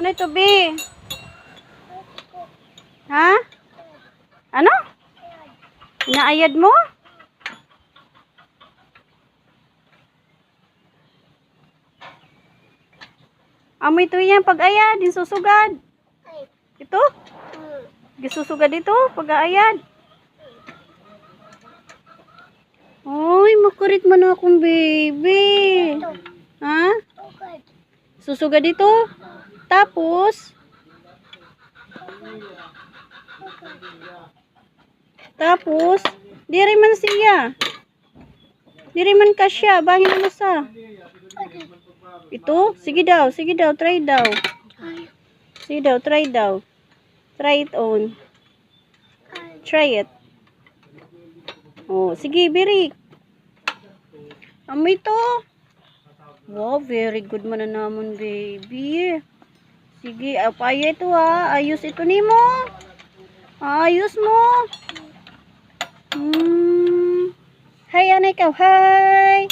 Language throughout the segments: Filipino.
Ano ito, B? Ha? Ano? Inaayad mo? Amoy ito yan pag ayad, yung susugad. Ay. Ito? Gisusugad ito pag aayad. Uy, makurit mo na akong baby. Ha? Susugad ito. Tapos, tapos, diri man siya. Diri man ka siya. Bangin mo sa. Ito? Sige daw, sige daw, try daw. Sige daw, try daw. Try it on. Try it. Oh, sige, birik. Amoy to. Wow, very good man na naman, baby. Sige, apaya ito ha. Ayos ito ni mo. Ayos mo. Hmm. Hi, ano ikaw? Hi.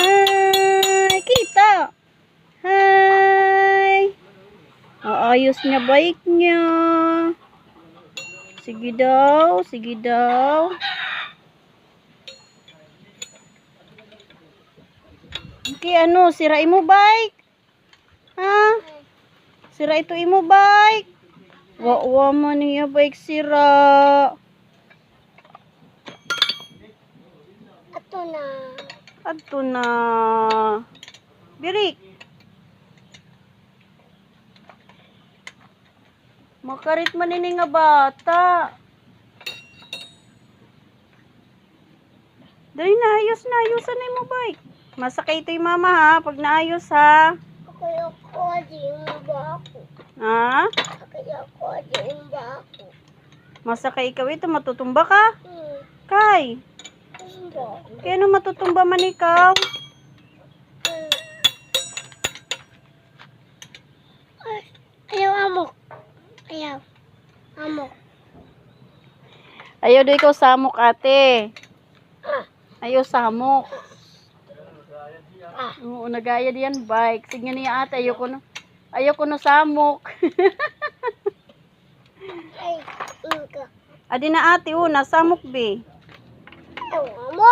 Hi. Kita. Hi. Ayos niya bike niya. Sige daw, sige daw. Okay, ano, sira mo bike? Sira ito imo bike? Wa wa man niya bike sira. Ato na. Adto na. Birik. Makarit man ini nga bata. Dali na, ayos na, ayusan na mo bike. Masakay ito yung mama ha, pag naayos ha. Yung koding ba ako. Ha? Yung koding ba ako. Masakay ikaw ito, matutumba ka? Hmm. Kay, kaya ano matutumba man ikaw? Hmm. Ay. Ayaw amok. Ayaw. Amok. Ayaw do ikaw samok ate. Ah. Ayaw samok. Ah. Oo, nagaya diyan bike. Sige niya ate, ayoko na. Ayoko na samok. Ay. Adi na ate, oh, nasamok be. Ayaw amok. Uy.